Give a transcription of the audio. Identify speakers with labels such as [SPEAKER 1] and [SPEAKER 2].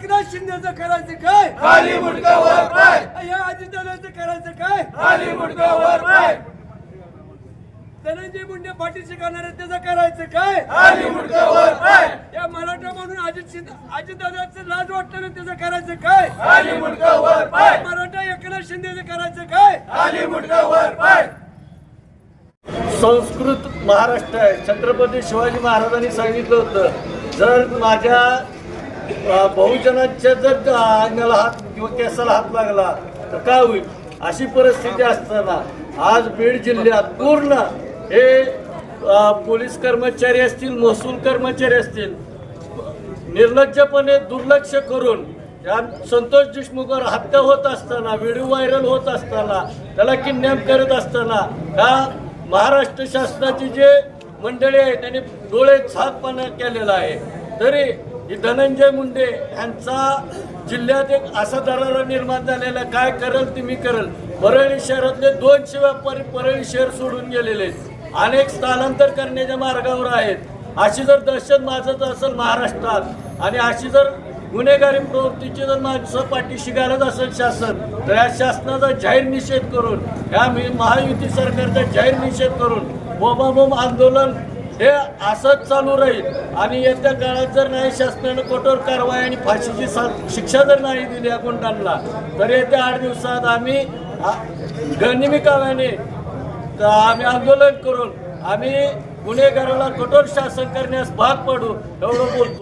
[SPEAKER 1] शिंदेचं करायचं काय?
[SPEAKER 2] खाली मुंडका वर पाय.
[SPEAKER 1] या अजितदादाचं करायचं काय?
[SPEAKER 2] खाली मुंडका वर पाय.
[SPEAKER 1] धनंजय मुंडे पाठीशी करणार आहे त्याचं करायचं काय?
[SPEAKER 2] खाली मुंडका वर पाय.
[SPEAKER 1] या मराठा म्हणून अजित शिंदे अजितदादाचं लाज वाटतं ना त्याचं करायचं काय?
[SPEAKER 2] खाली मुंडका वर पाय.
[SPEAKER 1] मराठा एकनाथ शिंदेचं करायचं काय?
[SPEAKER 2] खाली मुंडका वर पाय.
[SPEAKER 3] संस्कृत महाराष्ट्र आहे. छत्रपती शिवाजी महाराजांनी सांगितलं होतं जर माझ्या बहुजनांच्या जर अंगाला हात किंवा केसाला हात लागला तर काय होईल? अशी परिस्थिती असताना आज बीड जिल्ह्यात पूर्ण हे पोलीस कर्मचारी असतील महसूल कर्मचारी असतील निर्लज्जपणे दुर्लक्ष करून या संतोष देशमुखवर हत्या होत असताना व्हिडिओ व्हायरल होत असताना त्याला किडनॅप करत असताना ह्या महाराष्ट्र शासनाची जे मंडळी आहे त्यांनी डोळे झाकपणा केलेला आहे. तरी ही धनंजय मुंडे यांचा जिल्ह्यात एक असा दरारा निर्माण झालेला काय करेल ते मी करेल. परळी शहरातले दोनशे व्यापारी परळी शहर सोडून गेलेले आहेत. अनेक स्थलांतर करण्याच्या मार्गावर आहेत. अशी जर दहशत माजत असेल महाराष्ट्रात आणि अशी जर गुन्हेगारी प्रवृत्तीची जर माणसं पाठीशी घालत असेल शासन तर या शासनाचा जाहीर निषेध करून या मी- महायुती सरकारचा जाहीर निषेध करून बोमाबोम आंदोलन हे असंच चालू राहील. आणि येत्या काळात जर नाही शासनानं कठोर कारवाई आणि फाशीची सा- शिक्षा जर नाही दिली या गुंडांना तर येत्या आठ दिवसात आम्ही आ- तर आम्ही आंदोलन करून आम्ही गुन्हेगाराला कठोर शासन करण्यास भाग पडू एवढं बोलतो.